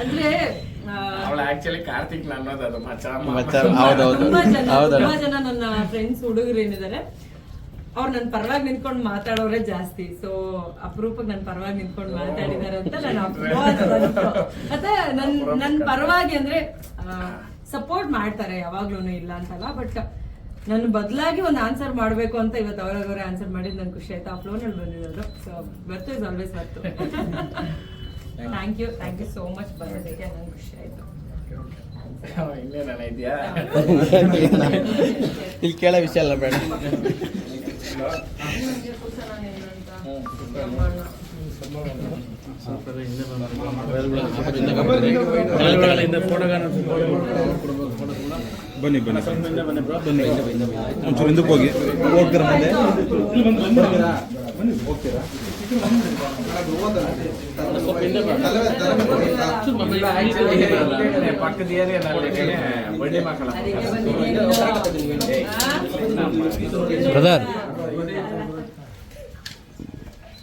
ಅಂದ್ರೆ ಅವಳು ಆಕ್ಚುಲಿ ಕಾರ್ತಿಕ್ ಅನ್ನೋದು ಅದು ಮಚ್ಚ. ತುಂಬಾ ಜನ. ನನ್ನ ಫ್ರೆಂಡ್ಸ್ ಹುಡುಗರು ಏನಿದ್ದಾರೆ ಅವ್ರು ನನ್ನ ಪರವಾಗಿ ನಿಂತ್ಕೊಂಡು ಮಾತಾಡೋರೆ ಜಾಸ್ತಿ ಸೊ ಅಪರೂಪಕ್ಕೆ ನನ್ ಪರವಾಗಿ ನಿಂತ್ಕೊಂಡು ಮಾತಾಡಿದಾರೆ ಅಂತ ನಾನು. ಮತ್ತೆ ನನ್ ನನ್ನ ಪರವಾಗಿ ಅಂದ್ರೆ ಸಪೋರ್ಟ್ ಮಾಡ್ತಾರೆ ಯಾವಾಗ್ಲೂ ಇಲ್ಲ ಅಂತಲ್ಲ ಬಟ್ ನನ್ನ ಬದಲಾಗಿ ಒಂದು ಆನ್ಸರ್ ಮಾಡಬೇಕು ಅಂತ ಇವತ್ತು ಅವರವರೇ ಆನ್ಸರ್ ಮಾಡಿದ್ ನಂಗೆ ಖುಷಿ ಆಯ್ತು. ಆ ಫ್ಲೋನಲ್ಲಿ ಬಂದಿರೋದು. So birth is always birth thank you thank you so much ಬರೋದಕ್ಕೆ ನಂಗೆ ಖುಷಿ ಆಯ್ತು. ಇದೆಯಾ ಇಲ್ಲಿ ಕೇಳೋ ವಿಷಯ ಅಲ್ಲ ಬೇಡ. ಬನ್ನಿ ಬನ್ನಿ ಬನ್ನಿ ಒಂಚೂರು ಹಿಂದಕ್ಕೆ ಹೋಗಿ ಹೋಗ್ತೀರಾ ಮುಂದೆ ಪಕ್ಕದ ಏರಿಯಾನಲ್ಲಿ ಬಡ್ಡಿ ಮಕ್ಕಳ ಬ್ರದರ್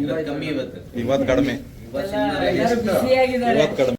ಇವತ್ತು ಇವತ್ತು. ಕಡಿಮೆ. ಇವತ್ತು ಕಡಿಮೆ.